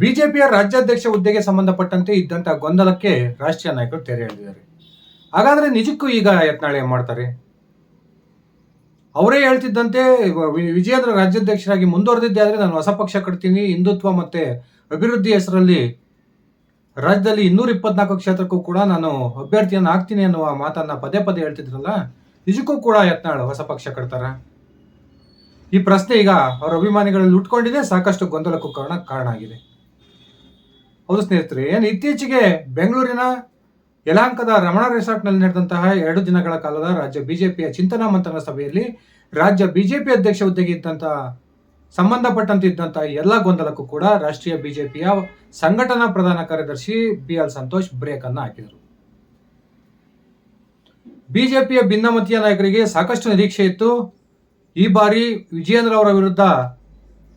ಬಿಜೆಪಿಯ ರಾಜ್ಯಾಧ್ಯಕ್ಷ ಹುದ್ದೆಗೆ ಸಂಬಂಧಪಟ್ಟಂತೆ ಇದ್ದಂತಹ ಗೊಂದಲಕ್ಕೆ ರಾಷ್ಟ್ರೀಯ ನಾಯಕರು ತೆರೆ ಎಳೆದಿದ್ದಾರೆ. ಹಾಗಾದ್ರೆ ನಿಜಕ್ಕೂ ಈಗ ಯತ್ನಾಳ್ ಏನ್ ಮಾಡ್ತಾರೆ? ಅವರೇ ಹೇಳ್ತಿದ್ದಂತೆ ವಿಜಯೇಂದ್ರ ರಾಜ್ಯಾಧ್ಯಕ್ಷರಾಗಿ ಮುಂದುವರೆದಿದ್ದೆ ಆದರೆ ನಾನು ಹೊಸ ಪಕ್ಷ ಕಟ್ತೀನಿ, ಹಿಂದುತ್ವ ಮತ್ತೆ ಅಭಿವೃದ್ಧಿ ಹೆಸರಲ್ಲಿ ರಾಜ್ಯದಲ್ಲಿ ಇನ್ನೂರ ಇಪ್ಪತ್ನಾಲ್ಕು ಕ್ಷೇತ್ರಕ್ಕೂ ಕೂಡ ನಾನು ಅಭ್ಯರ್ಥಿಯನ್ನು ಹಾಕ್ತೀನಿ ಅನ್ನುವ ಮಾತನ್ನ ಪದೇ ಪದೇ ಹೇಳ್ತಿದ್ರಲ್ಲ, ನಿಜಕ್ಕೂ ಕೂಡ ಯತ್ನಾಳ್ ಹೊಸ ಪಕ್ಷ ಕಟ್ತಾರ? ಈ ಪ್ರಶ್ನೆ ಈಗ ಅವರ ಅಭಿಮಾನಿಗಳಲ್ಲಿ ಉಟ್ಕೊಂಡಿದೆ, ಸಾಕಷ್ಟು ಗೊಂದಲಕ್ಕೂ ಕಾರಣ ಕಾರಣ ಆಗಿದೆ. ಹೌದು ಸ್ನೇಹಿತರೆ, ಏನು ಇತ್ತೀಚೆಗೆ ಬೆಂಗಳೂರಿನ ಯಲಾಂಕದ ರಮಣ ರೆಸಾರ್ಟ್ನಲ್ಲಿ ನಡೆದಂತಹ ಎರಡು ದಿನಗಳ ಕಾಲದ ರಾಜ್ಯ ಬಿಜೆಪಿಯ ಚಿಂತನಾ ಮಂಥನ ಸಭೆಯಲ್ಲಿ ರಾಜ್ಯ ಬಿಜೆಪಿ ಅಧ್ಯಕ್ಷ ಹುದ್ದೆಗೆ ಇದ್ದಂತಹ ಸಂಬಂಧಪಟ್ಟಂತೆ ಇದ್ದಂತಹ ಎಲ್ಲ ಗೊಂದಲಕ್ಕೂ ಕೂಡ ರಾಷ್ಟ್ರೀಯ ಬಿಜೆಪಿಯ ಸಂಘಟನಾ ಪ್ರಧಾನ ಕಾರ್ಯದರ್ಶಿ ಬಿ ಎಲ್ ಸಂತೋಷ್ ಬ್ರೇಕ್ ಅನ್ನು ಹಾಕಿದರು. ಬಿಜೆಪಿಯ ಭಿನ್ನಮತೀಯ ನಾಯಕರಿಗೆ ಸಾಕಷ್ಟು ನಿರೀಕ್ಷೆ ಇತ್ತು. ಈ ಬಾರಿ ವಿಜಯೇಂದ್ರ ಅವರ ವಿರುದ್ಧ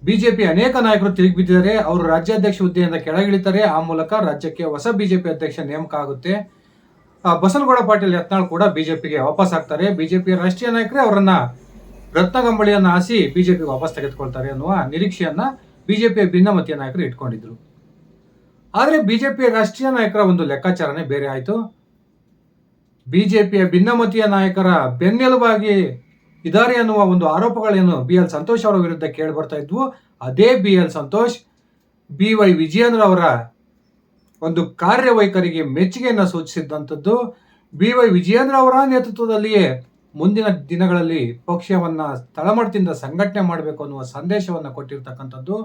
ಬಿಜೆಪಿ ಅನೇಕ ನಾಯಕರು ತಿರುಗಿ ಬಿದ್ದಿದ್ದಾರೆ. ಅವರು ರಾಜ್ಯಾಧ್ಯಕ್ಷ ಹುದ್ದೆಯಿಂದ ಕೆಳಗಿಳಿತಾರೆ. ಆ ಮೂಲಕ ರಾಜ್ಯಕ್ಕೆ ಹೊಸ ಬಿಜೆಪಿ ಅಧ್ಯಕ್ಷ ನೇಮಕ ಆಗುತ್ತೆ. ಬಸನಗೌಡ ಪಾಟೀಲ್ ಯತ್ನಾಳ್ ಕೂಡ ಬಿಜೆಪಿಗೆ ವಾಪಸ್ ಆಗ್ತಾರೆ. ಬಿಜೆಪಿಯ ರಾಷ್ಟ್ರೀಯ ನಾಯಕರೇ ಅವರನ್ನ ರತ್ನಗಂಬಳಿಯನ್ನ ಹಾಸಿ ಬಿಜೆಪಿ ವಾಪಸ್ ತೆಗೆದುಕೊಳ್ತಾರೆ ಅನ್ನುವ ನಿರೀಕ್ಷೆಯನ್ನ ಬಿಜೆಪಿಯ ಭಿನ್ನಮತೀಯ ನಾಯಕರು ಇಟ್ಕೊಂಡಿದ್ರು. ಆದರೆ ಬಿಜೆಪಿಯ ರಾಷ್ಟ್ರೀಯ ನಾಯಕರ ಒಂದು ಲೆಕ್ಕಾಚಾರನೇ ಬೇರೆ ಆಯಿತು. ಬಿಜೆಪಿಯ ಭಿನ್ನಮತೀಯ ನಾಯಕರ ಬೆನ್ನೆಲುಬಾಗಿ ಇದಾರೆ ಅನ್ನುವ ಒಂದು ಆರೋಪಗಳೇನು ಬಿ ಎಲ್ ಸಂತೋಷ್ ಅವರ ವಿರುದ್ಧ ಕೇಳಿ ಬರ್ತಾ ಇದ್ವು. ಅದೇ B L Santosh, B Y Vijayendra ಅವರ ಒಂದು ಕಾರ್ಯವೈಖರಿಗೆ ಮೆಚ್ಚುಗೆಯನ್ನು ಸೂಚಿಸಿದ್ದಂಥದ್ದು ಬಿ ವೈ ವಿಜಯೇಂದ್ರ ಅವರ ನೇತೃತ್ವದಲ್ಲಿಯೇ ಮುಂದಿನ ದಿನಗಳಲ್ಲಿ ಪಕ್ಷವನ್ನು ತಳಮಟ್ಟದಿಂದ ಸಂಘಟನೆ ಮಾಡಬೇಕು ಅನ್ನುವ ಸಂದೇಶವನ್ನು ಕೊಟ್ಟಿರ್ತಕ್ಕಂಥದ್ದು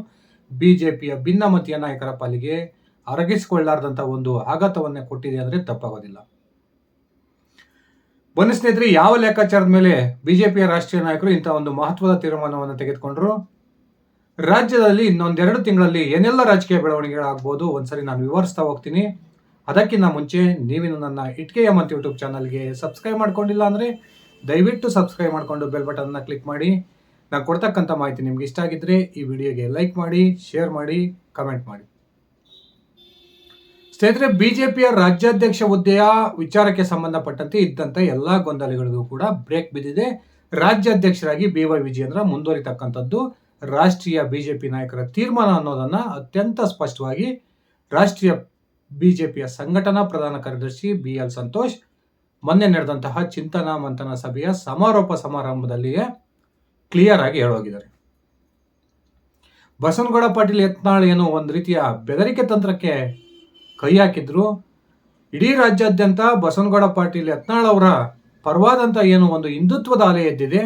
ಬಿಜೆಪಿಯ ಭಿನ್ನಮತೀಯ ನಾಯಕರ ಪಾಲಿಗೆ. ಅರಗಿಸಿಕೊಳ್ಳಾರ್ದಂಥ ಒಂದು ಆಘಾತವನ್ನೇ ಕೊಟ್ಟಿದೆ ಅಂದರೆ ತಪ್ಪಾಗೋದಿಲ್ಲ. ಬನ್ನಿ ಸ್ನೇಹಿತರೆ, ಯಾವ ಲೆಕ್ಕಾಚಾರದ ಮೇಲೆ ಬಿಜೆಪಿಯ ರಾಷ್ಟ್ರೀಯ ನಾಯಕರು ಇಂಥ ಒಂದು ಮಹತ್ವದ ತೀರ್ಮಾನವನ್ನು ತೆಗೆದುಕೊಂಡ್ರು? ರಾಜ್ಯದಲ್ಲಿ ಇನ್ನೊಂದೆರಡು ತಿಂಗಳಲ್ಲಿ ಏನೆಲ್ಲ ರಾಜಕೀಯ ಬೆಳವಣಿಗೆಗಳಾಗ್ಬೋದು? ಒಂದ್ಸರಿ ನಾನು ವಿವರಿಸ್ತಾ ಹೋಗ್ತೀನಿ. ಅದಕ್ಕಿಂತ ಮುಂಚೆ ನೀವಿನ್ನು ನನ್ನ ಇಟ್ಕೆಯ ಮತ್ತು ಯೂಟ್ಯೂಬ್ ಚಾನಲ್ಗೆ ಸಬ್ಸ್ಕ್ರೈಬ್ ಮಾಡ್ಕೊಂಡಿಲ್ಲ ಅಂದರೆ ದಯವಿಟ್ಟು ಸಬ್ಸ್ಕ್ರೈಬ್ ಮಾಡಿಕೊಂಡು ಬೆಲ್ ಬಟನ್ನ ಕ್ಲಿಕ್ ಮಾಡಿ. ನಾನು ಕೊಡ್ತಕ್ಕಂಥ ಮಾಹಿತಿ ನಿಮ್ಗೆ ಇಷ್ಟ ಆಗಿದ್ರೆ ಈ ವಿಡಿಯೋಗೆ ಲೈಕ್ ಮಾಡಿ, ಶೇರ್ ಮಾಡಿ, ಕಮೆಂಟ್ ಮಾಡಿ. ಸ್ನೇಹಿತರೆ, ಬಿಜೆಪಿಯ ರಾಜ್ಯಾಧ್ಯಕ್ಷ ಹುದ್ದೆಯ ವಿಚಾರಕ್ಕೆ ಸಂಬಂಧಪಟ್ಟಂತೆ ಇದ್ದಂಥ ಎಲ್ಲ ಗೊಂದಲಗಳಿಗೂ ಕೂಡ ಬ್ರೇಕ್ ಬಿದ್ದಿದೆ. ರಾಜ್ಯಾಧ್ಯಕ್ಷರಾಗಿ ಬಿ ವೈ ವಿಜಯೇಂದ್ರ ಮುಂದುವರಿತಕ್ಕಂಥದ್ದು, ರಾಷ್ಟ್ರೀಯ ಬಿಜೆಪಿ ನಾಯಕರ ತೀರ್ಮಾನ ಅನ್ನೋದನ್ನ ಅತ್ಯಂತ ಸ್ಪಷ್ಟವಾಗಿ ರಾಷ್ಟ್ರೀಯ ಬಿಜೆಪಿಯ ಸಂಘಟನಾ ಪ್ರಧಾನ ಕಾರ್ಯದರ್ಶಿ ಬಿ ಎಲ್ ಸಂತೋಷ್, ಮೊನ್ನೆ ನಡೆದಂತಹ ಚಿಂತನಾ ಮಂಥನ ಸಭೆಯ ಸಮಾರೋಪ ಸಮಾರಂಭದಲ್ಲಿಯೇ ಕ್ಲಿಯರ್ ಆಗಿ ಹೇಳೋಗಿದ್ದಾರೆ. ಬಸವನಗೌಡ ಪಾಟೀಲ್ ಯತ್ನಾಳ್ ಏನೋ ಒಂದು ರೀತಿಯ ಬೆದರಿಕೆ ತಂತ್ರಕ್ಕೆ ಕೈ ಹಾಕಿದ್ರು. ಇಡೀ ರಾಜ್ಯಾದ್ಯಂತ ಬಸವನಗೌಡ ಪಾಟೀಲ್ ಯತ್ನಾಳ್ ಅವರ ಪರವಾದಂಥ ಏನು ಒಂದು ಹಿಂದುತ್ವದ ಅಲೆ ಎದ್ದಿದೆ,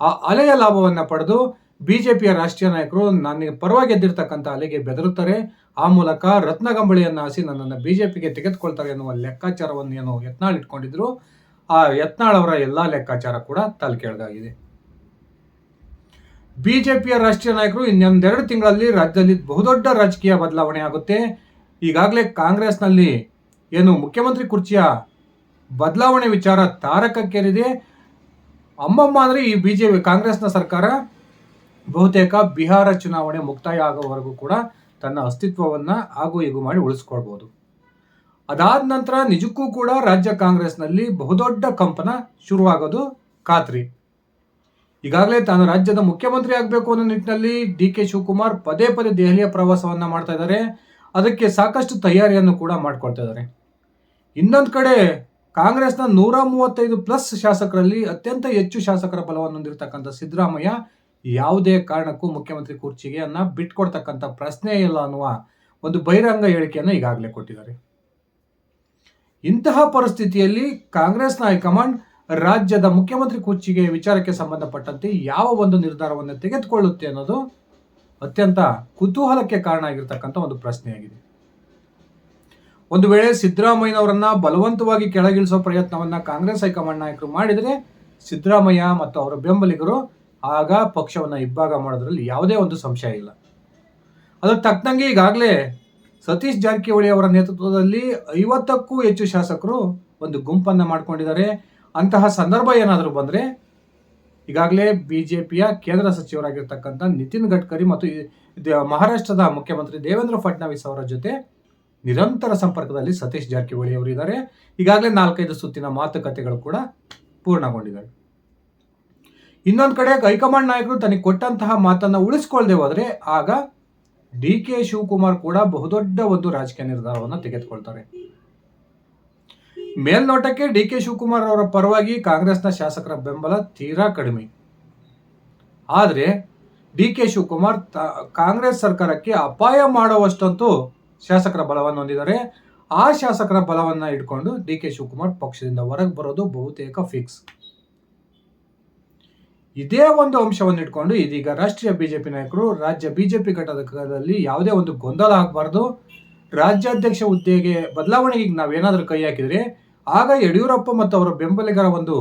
ಆ ಅಲೆಯ ಲಾಭವನ್ನು ಪಡೆದು ಬಿಜೆಪಿಯ ರಾಷ್ಟ್ರೀಯ ನಾಯಕರು ನನಗೆ ಪರವಾಗಿ ಎದ್ದಿರ್ತಕ್ಕಂಥ ಅಲೆಗೆ ಬೆದರುತ್ತಾರೆ. ಆ ಮೂಲಕ ರತ್ನಗಂಬಳಿಯನ್ನು ಹಾಸಿ ನನ್ನನ್ನು ಬಿಜೆಪಿಗೆ ತೆಗೆದುಕೊಳ್ತಾರೆ ಎನ್ನುವ ಲೆಕ್ಕಾಚಾರವನ್ನು ಏನು ಯತ್ನಾಳ್ ಇಟ್ಕೊಂಡಿದ್ರು. ಆ ಯತ್ನಾಳ್ ಅವರ ಎಲ್ಲಾ ಲೆಕ್ಕಾಚಾರ ಕೂಡ ತಲೆ ಜೆ ಪಿಯ ರಾಷ್ಟ್ರೀಯ ನಾಯಕರು ಇನ್ನೊಂದೆರಡು ತಿಂಗಳಲ್ಲಿ ರಾಜ್ಯದಲ್ಲಿ ಬಹುದೊಡ್ಡ ರಾಜಕೀಯ ಬದಲಾವಣೆ ಆಗುತ್ತೆ. ಈಗಾಗಲೇ ಕಾಂಗ್ರೆಸ್ನಲ್ಲಿ ಏನು ಮುಖ್ಯಮಂತ್ರಿ ಕುರ್ಚಿಯ ಬದಲಾವಣೆ ವಿಚಾರ ತಾರಕಕ್ಕೇರಿದೆ. ಅಮ್ಮಮ್ಮ ಅಂದರೆ ಈ ಬಿ ಜೆ ಪಿ ಕಾಂಗ್ರೆಸ್ನ ಸರ್ಕಾರ ಬಹುತೇಕ ಬಿಹಾರ ಚುನಾವಣೆ ಮುಕ್ತಾಯ ಆಗೋವರೆಗೂ ಕೂಡ ತನ್ನ ಅಸ್ತಿತ್ವವನ್ನು ಹಾಗೂ ಇಗು ಮಾಡಿ ಉಳಿಸ್ಕೊಳ್ಬೋದು. ಅದಾದ ನಂತರ ನಿಜಕ್ಕೂ ಕೂಡ ರಾಜ್ಯ ಕಾಂಗ್ರೆಸ್ನಲ್ಲಿ ಬಹುದೊಡ್ಡ ಕಂಪನ ಶುರುವಾಗೋದು ಖಾತ್ರಿ. ಈಗಾಗಲೇ ತಾನು ರಾಜ್ಯದ ಮುಖ್ಯಮಂತ್ರಿ ಆಗಬೇಕು ಅನ್ನೋ ನಿಟ್ಟಿನಲ್ಲಿ ಡಿ ಕೆ ಶಿವಕುಮಾರ್ ಪದೇ ಪದೇ ದೆಹಲಿಯ ಪ್ರವಾಸವನ್ನು ಮಾಡ್ತಾ ಇದ್ದಾರೆ. ಅದಕ್ಕೆ ಸಾಕಷ್ಟು ತಯಾರಿಯನ್ನು ಕೂಡ ಮಾಡ್ಕೊಳ್ತಾ ಇದ್ದಾರೆ. ಇನ್ನೊಂದು ಕಡೆ ಕಾಂಗ್ರೆಸ್ನ ನೂರ ಮೂವತ್ತೈದು ಪ್ಲಸ್ ಶಾಸಕರಲ್ಲಿ ಅತ್ಯಂತ ಹೆಚ್ಚು ಶಾಸಕರ ಬಲವನ್ನು ಹೊಂದಿರತಕ್ಕಂಥ ಸಿದ್ದರಾಮಯ್ಯ ಯಾವುದೇ ಕಾರಣಕ್ಕೂ ಮುಖ್ಯಮಂತ್ರಿ ಕುರ್ಚಿಗೆ ಅನ್ನ ಬಿಟ್ಕೊಡ್ತಕ್ಕಂಥ ಪ್ರಶ್ನೆ ಇಲ್ಲ ಅನ್ನುವ ಒಂದು ಬಹಿರಂಗ ಹೇಳಿಕೆಯನ್ನು ಈಗಾಗಲೇ ಕೊಟ್ಟಿದ್ದಾರೆ. ಇಂತಹ ಪರಿಸ್ಥಿತಿಯಲ್ಲಿ ಕಾಂಗ್ರೆಸ್ನ ಹೈಕಮಾಂಡ್ ರಾಜ್ಯದ ಮುಖ್ಯಮಂತ್ರಿ ಕುರ್ಚಿಗೆ ವಿಚಾರಕ್ಕೆ ಸಂಬಂಧಪಟ್ಟಂತೆ ಯಾವ ಒಂದು ನಿರ್ಧಾರವನ್ನು ತೆಗೆದುಕೊಳ್ಳುತ್ತೆ ಅನ್ನೋದು ಅತ್ಯಂತ ಕುತೂಹಲಕ್ಕೆ ಕಾರಣ ಆಗಿರ್ತಕ್ಕಂಥ ಒಂದು ಪ್ರಶ್ನೆಯಾಗಿದೆ. ಒಂದು ವೇಳೆ ಸಿದ್ದರಾಮಯ್ಯನವರನ್ನ ಬಲವಂತವಾಗಿ ಕೆಳಗಿಳಿಸುವ ಪ್ರಯತ್ನವನ್ನ ಕಾಂಗ್ರೆಸ್ ಹೈಕಮಾಂಡ್ ನಾಯಕರು ಮಾಡಿದರೆ ಸಿದ್ದರಾಮಯ್ಯ ಮತ್ತು ಅವರ ಬೆಂಬಲಿಗರು ಆಗ ಪಕ್ಷವನ್ನ ಇಬ್ಬಾಗ ಮಾಡೋದ್ರಲ್ಲಿ ಯಾವುದೇ ಒಂದು ಸಂಶಯ ಇಲ್ಲ. ಅದಕ್ಕೆ ತಕ್ಕಂಗೆ ಈಗಾಗಲೇ ಸತೀಶ್ ಜಾರಕಿಹೊಳಿ ಅವರ ನೇತೃತ್ವದಲ್ಲಿ ಐವತ್ತಕ್ಕೂ ಹೆಚ್ಚು ಶಾಸಕರು ಒಂದು ಗುಂಪನ್ನು ಮಾಡಿಕೊಂಡಿದ್ದಾರೆ. ಅಂತಹ ಸಂದರ್ಭ ಏನಾದರೂ ಬಂದರೆ ಈಗಾಗಲೇ ಬಿ ಜೆ ಪಿಯ ಕೇಂದ್ರ ಸಚಿವರಾಗಿರ್ತಕ್ಕಂಥ ನಿತಿನ್ ಗಡ್ಕರಿ ಮತ್ತು ಮಹಾರಾಷ್ಟ್ರದ ಮುಖ್ಯಮಂತ್ರಿ ದೇವೇಂದ್ರ ಫಡ್ನವೀಸ್ ಅವರ ಜೊತೆ ನಿರಂತರ ಸಂಪರ್ಕದಲ್ಲಿ ಸತೀಶ್ ಜಾರಕಿಹೊಳಿ ಅವರು ಇದ್ದಾರೆ. ಈಗಾಗಲೇ ನಾಲ್ಕೈದು ಸುತ್ತಿನ ಮಾತುಕತೆಗಳು ಕೂಡ ಪೂರ್ಣಗೊಂಡಿದ್ದಾರೆ ಇನ್ನೊಂದು ಕಡೆ ಹೈಕಮಾಂಡ್ ನಾಯಕರು ತನಗೆ ಕೊಟ್ಟಂತಹ ಮಾತನ್ನು ಉಳಿಸ್ಕೊಳ್ಳದೆ ಹೋದರೆ ಆಗ ಡಿ ಕೆ ಶಿವಕುಮಾರ್ ಕೂಡ ಬಹುದೊಡ್ಡ ಒಂದು ರಾಜಕೀಯ ನಿರ್ಧಾರವನ್ನು ತೆಗೆದುಕೊಳ್ತಾರೆ. ಮೇಲ್ನೋಟಕ್ಕೆ ಡಿ ಕೆ ಶಿವಕುಮಾರ್ ಅವರ ಪರವಾಗಿ ಕಾಂಗ್ರೆಸ್ನ ಶಾಸಕರ ಬೆಂಬಲ ತೀರಾ ಕಡಿಮೆ. ಆದರೆ ಡಿ ಕೆ ಶಿವಕುಮಾರ್ ಕಾಂಗ್ರೆಸ್ ಸರ್ಕಾರಕ್ಕೆ ಅಪಾಯ ಮಾಡುವಷ್ಟಂತೂ ಶಾಸಕರ ಬಲವನ್ನು ಹೊಂದಿದ್ದಾರೆ. ಆ ಶಾಸಕರ ಬಲವನ್ನು ಇಟ್ಕೊಂಡು ಡಿ ಕೆ ಶಿವಕುಮಾರ್ ಪಕ್ಷದಿಂದ ಹೊರಗೆ ಬರೋದು ಬಹುತೇಕ ಫಿಕ್ಸ್. ಇದೇ ಒಂದು ಅಂಶವನ್ನು ಇಟ್ಕೊಂಡು ಇದೀಗ ರಾಷ್ಟ್ರೀಯ ಬಿಜೆಪಿ ನಾಯಕರು ರಾಜ್ಯ ಬಿಜೆಪಿ ಘಟಕದಲ್ಲಿ ಯಾವುದೇ ಒಂದು ಗೊಂದಲ ಆಗಬಾರ್ದು. ರಾಜ್ಯಾಧ್ಯಕ್ಷ ಹುದ್ದೆಗೆ ಬದಲಾವಣೆಗೆ ನಾವೇನಾದರೂ ಕೈ ಹಾಕಿದ್ರೆ ಆಗ ಯಡಿಯೂರಪ್ಪ ಮತ್ತು ಅವರ ಬೆಂಬಲಿಗರ ಒಂದು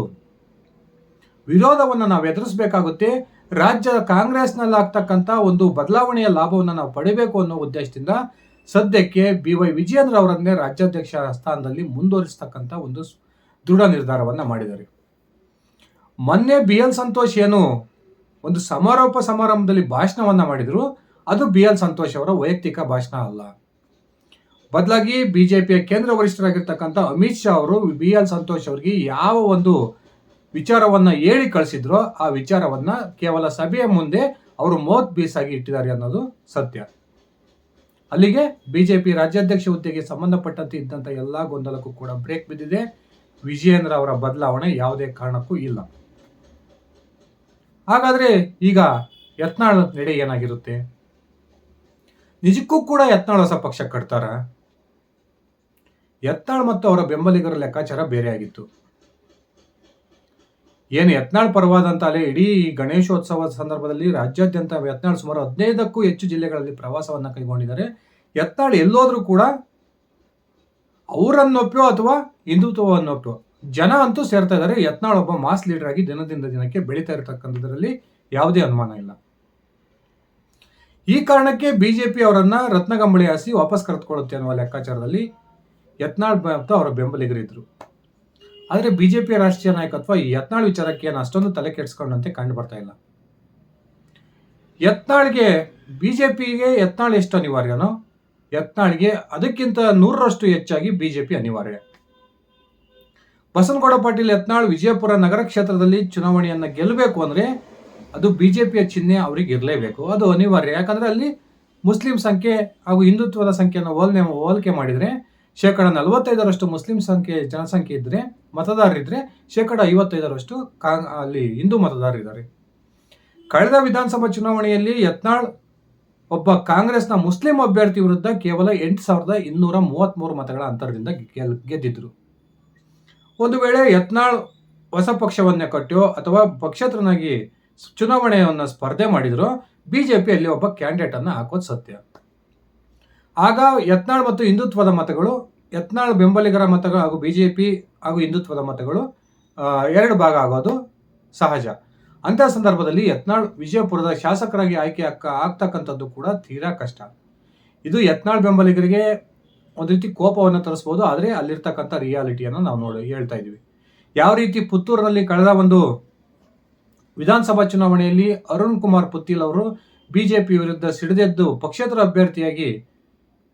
ವಿರೋಧವನ್ನು ನಾವು ಎದುರಿಸಬೇಕಾಗುತ್ತೆ. ರಾಜ್ಯದ ಕಾಂಗ್ರೆಸ್ನಲ್ಲಿ ಆಗ್ತಕ್ಕಂಥ ಒಂದು ಬದಲಾವಣೆಯ ಲಾಭವನ್ನು ನಾವು ಪಡಿಬೇಕು ಅನ್ನೋ ಉದ್ದೇಶದಿಂದ ಸದ್ಯಕ್ಕೆ ಬಿ ವೈ ವಿಜಯೇಂದ್ರ ಅವರನ್ನೇ ರಾಜ್ಯಾಧ್ಯಕ್ಷ ಸ್ಥಾನದಲ್ಲಿ ಮುಂದುವರಿಸ್ತಕ್ಕಂಥ ಒಂದು ದೃಢ ನಿರ್ಧಾರವನ್ನು ಮಾಡಿದ್ದಾರೆ. ಮೊನ್ನೆ ಬಿ ಎಲ್ ಸಂತೋಷ್ ಏನು ಒಂದು ಸಮಾರೋಪ ಸಮಾರಂಭದಲ್ಲಿ ಭಾಷಣವನ್ನು ಮಾಡಿದರು. ಅದು ಬಿ ಎಲ್ ಸಂತೋಷ್ ಅವರ ವೈಯಕ್ತಿಕ ಭಾಷಣ ಅಲ್ಲ. ಬದಲಾಗಿ ಬಿಜೆಪಿಯ ಕೇಂದ್ರ ವರಿಷ್ಠರಾಗಿರ್ತಕ್ಕಂಥ ಅಮಿತ್ ಶಾ ಅವರು ಬಿ ಎಲ್ ಸಂತೋಷ್ ಅವರಿಗೆ ಯಾವ ಒಂದು ವಿಚಾರವನ್ನ ಹೇಳಿ ಕಳಿಸಿದ್ರೋ ಆ ವಿಚಾರವನ್ನ ಕೇವಲ ಸಭೆಯ ಮುಂದೆ ಅವರು ಮೌತ್ ಬೀಸಾಗಿ ಇಟ್ಟಿದ್ದಾರೆ ಅನ್ನೋದು ಸತ್ಯ. ಅಲ್ಲಿಗೆ ಬಿಜೆಪಿ ರಾಜ್ಯಾಧ್ಯಕ್ಷ ಹುದ್ದೆಗೆ ಸಂಬಂಧಪಟ್ಟಂತೆ ಇದ್ದಂಥ ಎಲ್ಲ ಗೊಂದಲಕ್ಕೂ ಕೂಡ ಬ್ರೇಕ್ ಬಿದ್ದಿದೆ. ವಿಜಯೇಂದ್ರ ಅವರ ಬದಲಾವಣೆ ಯಾವುದೇ ಕಾರಣಕ್ಕೂ ಇಲ್ಲ. ಹಾಗಾದ್ರೆ ಈಗ ಯತ್ನಾಳ ನಡೆ ಏನಾಗಿರುತ್ತೆ? ನಿಜಕ್ಕೂ ಕೂಡ ಯತ್ನಾಳ ಹೊಸ ಪಕ್ಷ ಕಟ್ತಾರ? ಯತ್ನಾಳ್ ಮತ್ತು ಅವರ ಬೆಂಬಲಿಗರ ಲೆಕ್ಕಾಚಾರ ಬೇರೆಯಾಗಿತ್ತು. ಏನು ಯತ್ನಾಳ್ ಪರವಾದಂತ ಅಲೆ, ಇಡೀ ಗಣೇಶೋತ್ಸವದ ಸಂದರ್ಭದಲ್ಲಿ ರಾಜ್ಯಾದ್ಯಂತ ಯತ್ನಾಳ್ ಸುಮಾರು ಹದಿನೈದಕ್ಕೂ ಹೆಚ್ಚು ಜಿಲ್ಲೆಗಳಲ್ಲಿ ಪ್ರವಾಸವನ್ನ ಕೈಗೊಂಡಿದ್ದಾರೆ. ಯತ್ನಾಳ್ ಎಲ್ಲೋದ್ರೂ ಕೂಡ ಅವರನ್ನೊಪ್ಪೋ ಅಥವಾ ಹಿಂದುತ್ವವನ್ನೊಪ್ಪೋ ಜನ ಅಂತೂ ಸೇರ್ತಾ ಇದ್ದಾರೆ. ಯತ್ನಾಳ್ ಒಬ್ಬ ಮಾಸ್ ಲೀಡರ್ ಆಗಿ ದಿನದಿಂದ ದಿನಕ್ಕೆ ಬೆಳೀತಾ ಇರತಕ್ಕಂಥದ್ರಲ್ಲಿ ಯಾವುದೇ ಅನುಮಾನ ಇಲ್ಲ. ಈ ಕಾರಣಕ್ಕೆ ಬಿಜೆಪಿ ಅವರನ್ನ ರತ್ನಗಂಬಳಿ ಹಾಸಿ ವಾಪಸ್ ಕರೆದುಕೊಳ್ಳುತ್ತೆ ಅನ್ನುವ ಲೆಕ್ಕಾಚಾರದಲ್ಲಿ ಯತ್ನಾಳ್ ಅಂತ ಅವರ ಬೆಂಬಲಿಗರಿದ್ರು. ಆದರೆ ಬಿಜೆಪಿ ರಾಷ್ಟ್ರೀಯ ನಾಯಕತ್ವ ಈ ಯತ್ನಾಳ್ ವಿಚಾರಕ್ಕೆ ಏನು ಅಷ್ಟೊಂದು ತಲೆ ಕೆಡಿಸ್ಕೊಂಡಂತೆ ಕಂಡು ಬರ್ತಾ ಇಲ್ಲ. ಯತ್ನಾಳ್ಗೆ ಬಿಜೆಪಿಗೆ ಯತ್ನಾಳ್ ಎಷ್ಟು ಅನಿವಾರ್ಯನೋ, ಯತ್ನಾಳ್ಗೆ ಅದಕ್ಕಿಂತ ನೂರರಷ್ಟು ಹೆಚ್ಚಾಗಿ ಬಿಜೆಪಿ ಅನಿವಾರ್ಯ. ಬಸನಗೌಡ ಪಾಟೀಲ್ ಯತ್ನಾಳ್ ವಿಜಯಪುರ ನಗರ ಕ್ಷೇತ್ರದಲ್ಲಿ ಚುನಾವಣೆಯನ್ನ ಗೆಲ್ಲಬೇಕು ಅಂದ್ರೆ ಅದು ಬಿಜೆಪಿಯ ಚಿಹ್ನೆ ಅವರಿಗೆ ಇರಲೇಬೇಕು. ಅದು ಅನಿವಾರ್ಯ. ಯಾಕಂದ್ರೆ ಅಲ್ಲಿ ಮುಸ್ಲಿಂ ಸಂಖ್ಯೆ ಹಾಗೂ ಹಿಂದುತ್ವದ ಸಂಖ್ಯೆಯನ್ನು ಹೋಲ್ನೆ ಹೋಲಿಕೆ ಮಾಡಿದ್ರೆ ಶೇಕಡ ನಲವತ್ತೈದರಷ್ಟು ಮುಸ್ಲಿಂ ಸಂಖ್ಯೆ ಜನಸಂಖ್ಯೆ ಇದ್ದರೆ ಮತದಾರರಿದ್ದರೆ ಶೇಕಡ ಐವತ್ತೈದರಷ್ಟು ಕಾ, ಅಲ್ಲಿ ಹಿಂದೂ ಮತದಾರರಿದ್ದಾರೆ ಕಳೆದ ವಿಧಾನಸಭಾ ಚುನಾವಣೆಯಲ್ಲಿ ಯತ್ನಾಳ್ ಒಬ್ಬ ಕಾಂಗ್ರೆಸ್ನ ಮುಸ್ಲಿಂ ಅಭ್ಯರ್ಥಿ ವಿರುದ್ಧ ಕೇವಲ ಎಂಟು ಸಾವಿರದ ಇನ್ನೂರ ಮೂವತ್ತ್ಮೂರು ಮತಗಳ ಅಂತರದಿಂದ ಗೆಲ್ ಗೆದ್ದಿದ್ರು. ಒಂದು ವೇಳೆ ಯತ್ನಾಳ್ ಹೊಸ ಪಕ್ಷವನ್ನೇ ಕಟ್ಟೋ ಅಥವಾ ಪಕ್ಷೇತರನಾಗಿ ಚುನಾವಣೆಯನ್ನು ಸ್ಪರ್ಧೆ ಮಾಡಿದ್ರು ಬಿಜೆಪಿ ಅಲ್ಲಿ ಒಬ್ಬ ಕ್ಯಾಂಡಿಡೇಟ್ ಅನ್ನ ಹಾಕೋದು ಸತ್ಯ. ಆಗ ಯತ್ನಾಳ್ ಮತ್ತು ಹಿಂದುತ್ವದ ಮತಗಳು, ಯತ್ನಾಳ್ ಬೆಂಬಲಿಗರ ಮತಗಳು ಹಾಗೂ ಬಿಜೆಪಿ ಹಾಗೂ ಹಿಂದುತ್ವದ ಮತಗಳು ಎರಡು ಭಾಗ ಆಗೋದು ಸಹಜ. ಅಂತಹ ಸಂದರ್ಭದಲ್ಲಿ ಯತ್ನಾಳ್ ವಿಜಯಪುರದ ಶಾಸಕರಾಗಿ ಆಯ್ಕೆ ಆಕ್ಕ ಆಗ್ತಕ್ಕಂಥದ್ದು ಕೂಡ ತೀರಾ ಕಷ್ಟ. ಇದು ಯತ್ನಾಳ್ ಬೆಂಬಲಿಗರಿಗೆ ಒಂದು ರೀತಿ ಕೋಪವನ್ನು ತರಿಸ್ಬೋದು, ಆದರೆ ಅಲ್ಲಿರ್ತಕ್ಕಂಥ ರಿಯಾಲಿಟಿಯನ್ನು ನಾವು ನೋಡಿ, ಹೇಳ್ತಾ ಇದ್ದೀವಿ ಯಾವ ರೀತಿ ಪುತ್ತೂರಿನಲ್ಲಿ ಕಳೆದ ಒಂದು ವಿಧಾನಸಭಾ ಚುನಾವಣೆಯಲ್ಲಿ ಅರುಣ್ ಕುಮಾರ್ ಪುತ್ತಿಲ್ ಅವರು ಬಿಜೆಪಿ ವಿರುದ್ಧ ಸಿಡಿದೆದ್ದು ಪಕ್ಷೇತರ ಅಭ್ಯರ್ಥಿಯಾಗಿ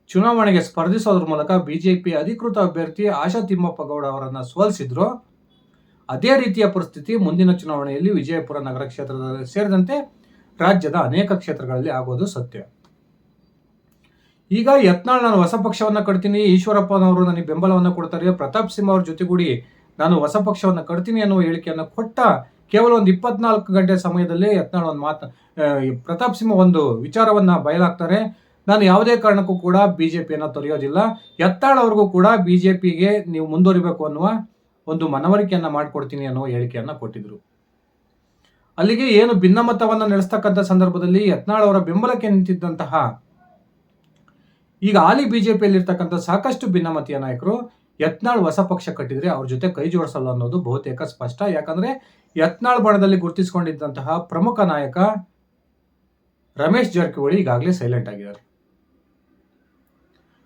ಚುನಾವಣೆಗೆ ಸ್ಪರ್ಧಿಸೋದ್ರ ಮೂಲಕ ಬಿಜೆಪಿ ಅಧಿಕೃತ ಅಭ್ಯರ್ಥಿ ಆಶಾ ತಿಮ್ಮಪ್ಪ ಗೌಡ ಅವರನ್ನ ಸೋಲಿಸಿದ್ರು. ಅದೇ ರೀತಿಯ ಪರಿಸ್ಥಿತಿ ಮುಂದಿನ ಚುನಾವಣೆಯಲ್ಲಿ ವಿಜಯಪುರ ನಗರ ಕ್ಷೇತ್ರದಲ್ಲಿ ಸೇರಿದಂತೆ ರಾಜ್ಯದ ಅನೇಕ ಕ್ಷೇತ್ರಗಳಲ್ಲಿ ಆಗೋದು ಸತ್ಯ. ಈಗ ಯತ್ನಾಳ್ ನಾನು ಹೊಸ ಪಕ್ಷವನ್ನ ಕಟ್ತೀನಿ, ಈಶ್ವರಪ್ಪನವರು ನನಗೆ ಬೆಂಬಲವನ್ನು ಕೊಡ್ತಾರೆ, ಪ್ರತಾಪ್ ಸಿಂಹ ಅವ್ರ ಜೊತೆಗೂಡಿ ನಾನು ಹೊಸ ಪಕ್ಷವನ್ನು ಕಟ್ತೀನಿ ಅನ್ನುವ ಹೇಳಿಕೆಯನ್ನು ಕೊಟ್ಟ ಕೇವಲ ಒಂದು ಇಪ್ಪತ್ನಾಲ್ಕು ಗಂಟೆ ಸಮಯದಲ್ಲಿ ಯತ್ನಾಳ್ ಒಂದು ಮಾತು ಪ್ರತಾಪ್ ಸಿಂಹ ಒಂದು ವಿಚಾರವನ್ನ ಬಯಲಾಗ್ತಾರೆ. ನಾನು ಯಾವುದೇ ಕಾರಣಕ್ಕೂ ಕೂಡ ಬಿಜೆಪಿಯನ್ನು ತೊರೆಯೋದಿಲ್ಲ. ಯತ್ನಾಳ್ ಅವ್ರಿಗೂ ಕೂಡ ಪಿಗೆ ನೀವು ಮುಂದುವರಿಬೇಕು ಅನ್ನುವ ಒಂದು ಮನವರಿಕೆಯನ್ನ ಮಾಡಿಕೊಡ್ತೀನಿ ಅನ್ನುವ ಹೇಳಿಕೆಯನ್ನು ಕೊಟ್ಟಿದ್ರು. ಅಲ್ಲಿಗೆ ಏನು ಭಿನ್ನಮತವನ್ನ ನಡೆಸ್ತಕ್ಕಂಥ ಸಂದರ್ಭದಲ್ಲಿ ಯತ್ನಾಳ್ ಅವರ ಬೆಂಬಲಕ್ಕೆ ನಿಂತಿದ್ದಂತಹ ಈಗ ಹಾಲಿ ಬಿಜೆಪಿಯಲ್ಲಿ ಇರ್ತಕ್ಕಂಥ ಸಾಕಷ್ಟು ಭಿನ್ನಮತೀಯ ನಾಯಕರು ಯತ್ನಾಳ್ ಹೊಸ ಪಕ್ಷ ಕಟ್ಟಿದ್ರೆ ಅವ್ರ ಜೊತೆ ಕೈ ಜೋಡಿಸಲ್ಲ ಅನ್ನೋದು ಬಹುತೇಕ ಸ್ಪಷ್ಟ. ಯಾಕಂದ್ರೆ ಯತ್ನಾಳ್ ಬಣದಲ್ಲಿ ಗುರುತಿಸಿಕೊಂಡಿದ್ದಂತಹ ಪ್ರಮುಖ ನಾಯಕ ರಮೇಶ್ ಜಾರಕಿಹೊಳಿ ಈಗಾಗಲೇ ಸೈಲೆಂಟ್ ಆಗಿದ್ದಾರೆ.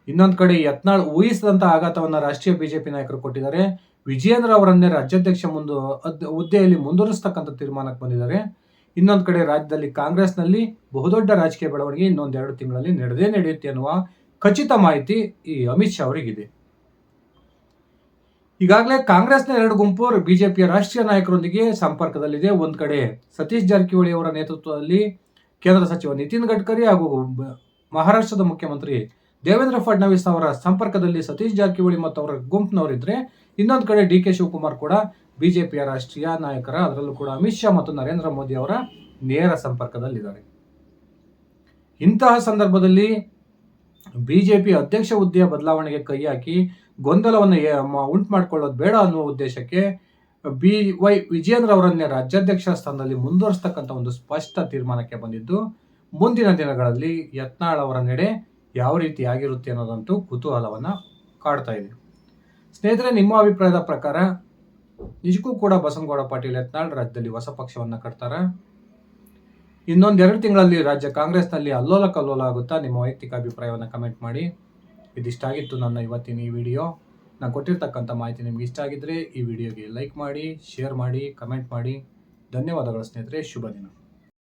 ಇನ್ನೊಂದು ಕಡೆ ಯತ್ನಾಳ್ ಊಹಿಸಿದಂತಹ ಆಘಾತವನ್ನು ರಾಷ್ಟ್ರೀಯ ಬಿಜೆಪಿ ನಾಯಕರು ಕೊಟ್ಟಿದ್ದಾರೆ. ವಿಜಯೇಂದ್ರ ಅವರನ್ನೇ ರಾಜ್ಯಾಧ್ಯಕ್ಷ ಮುಂದು ಹುದ್ದೆಯಲ್ಲಿ ಮುಂದುವರಿಸ್ತಕ್ಕಂಥ ತೀರ್ಮಾನಕ್ಕೆ ಬಂದಿದ್ದಾರೆ. ಇನ್ನೊಂದು ಕಡೆ ರಾಜ್ಯದಲ್ಲಿ ಕಾಂಗ್ರೆಸ್ನಲ್ಲಿ ಬಹುದೊಡ್ಡ ರಾಜಕೀಯ ಬೆಳವಣಿಗೆ ಇನ್ನೊಂದೆರಡು ತಿಂಗಳಲ್ಲಿ ನಡೆದೇ ನಡೆಯುತ್ತೆ ಅನ್ನುವ ಖಚಿತ ಮಾಹಿತಿ ಈ ಅಮಿತ್ ಶಾ ಅವರಿಗಿದೆ. ಈಗಾಗಲೇ ಕಾಂಗ್ರೆಸ್ನ ಎರಡು ಗುಂಪು ಬಿಜೆಪಿಯ ರಾಷ್ಟ್ರೀಯ ನಾಯಕರೊಂದಿಗೆ ಸಂಪರ್ಕದಲ್ಲಿದೆ. ಒಂದು ಕಡೆ ಸತೀಶ್ ಜಾರಕಿಹೊಳಿ ಅವರ ನೇತೃತ್ವದಲ್ಲಿ ಕೇಂದ್ರ ಸಚಿವ ನಿತಿನ್ ಗಡ್ಕರಿ ಹಾಗೂ ಮಹಾರಾಷ್ಟ್ರದ ಮುಖ್ಯಮಂತ್ರಿ ದೇವೇಂದ್ರ ಫಡ್ನವೀಸ್ ಅವರ ಸಂಪರ್ಕದಲ್ಲಿ ಸತೀಶ್ ಜಾರಕಿಹೊಳಿ ಮತ್ತು ಅವರ ಗುಂಪಿನವರಿದ್ರೆ ಇನ್ನೊಂದು ಕಡೆ ಡಿ ಕೆ ಶಿವಕುಮಾರ್ ಕೂಡ ಬಿಜೆಪಿಯ ರಾಷ್ಟ್ರೀಯ ನಾಯಕರ, ಅದರಲ್ಲೂ ಕೂಡ ಅಮಿತ್ ಶಾ ಮತ್ತು ನರೇಂದ್ರ ಮೋದಿ ಅವರ ನೇರ ಸಂಪರ್ಕದಲ್ಲಿದ್ದಾರೆ. ಇಂತಹ ಸಂದರ್ಭದಲ್ಲಿ ಬಿಜೆಪಿ ಅಧ್ಯಕ್ಷ ಹುದ್ದೆಯ ಬದಲಾವಣೆಗೆ ಕೈ ಹಾಕಿ ಗೊಂದಲವನ್ನು ಉಂಟು ಮಾಡಿಕೊಳ್ಳೋದು ಬೇಡ ಅನ್ನುವ ಉದ್ದೇಶಕ್ಕೆ ಬಿ ವೈ ವಿಜಯೇಂದ್ರ ಅವರನ್ನೇ ರಾಜ್ಯಾಧ್ಯಕ್ಷ ಸ್ಥಾನದಲ್ಲಿ ಮುಂದುವರಿಸ್ತಕ್ಕಂಥ ಒಂದು ಸ್ಪಷ್ಟ ತೀರ್ಮಾನಕ್ಕೆ ಬಂದಿದ್ದು, ಮುಂದಿನ ದಿನಗಳಲ್ಲಿ ಯತ್ನಾಳ್ ಅವರ ನಡೆ ಯಾವ ರೀತಿ ಆಗಿರುತ್ತೆ ಅನ್ನೋದಂತೂ ಕುತೂಹಲವನ್ನು ಕಾಡ್ತಾ ಇದೆ. ಸ್ನೇಹಿತರೆ, ನಿಮ್ಮ ಅಭಿಪ್ರಾಯದ ಪ್ರಕಾರ ನಿಜಕ್ಕೂ ಕೂಡ ಬಸನಗೌಡ ಪಾಟೀಲ್ ಯತ್ನಾಳ್ ರಾಜ್ಯದಲ್ಲಿ ಹೊಸ ಪಕ್ಷವನ್ನು ಕಟ್ತಾರ? ಇನ್ನೊಂದೆರಡು ತಿಂಗಳಲ್ಲಿ ರಾಜ್ಯ ಕಾಂಗ್ರೆಸ್ನಲ್ಲಿ ಅಲ್ಲೋಲ ಕಲ್ಲೋಲ ಆಗುತ್ತಾ ನಿಮ್ಮ ವೈಯಕ್ತಿಕ ಅಭಿಪ್ರಾಯವನ್ನು ಕಮೆಂಟ್ ಮಾಡಿ. ಇದಿಷ್ಟಾಗಿತ್ತು ನನ್ನ ಇವತ್ತಿನ ಈ ವಿಡಿಯೋ. ನಾನು ಕೊಟ್ಟಿರ್ತಕ್ಕಂಥ ಮಾಹಿತಿ ನಿಮ್ಗೆ ಇಷ್ಟ ಆಗಿದ್ರೆ ಈ ವಿಡಿಯೋಗೆ ಲೈಕ್ ಮಾಡಿ, ಶೇರ್ ಮಾಡಿ, ಕಮೆಂಟ್ ಮಾಡಿ. ಧನ್ಯವಾದಗಳು ಸ್ನೇಹಿತರೆ, ಶುಭ ದಿನ.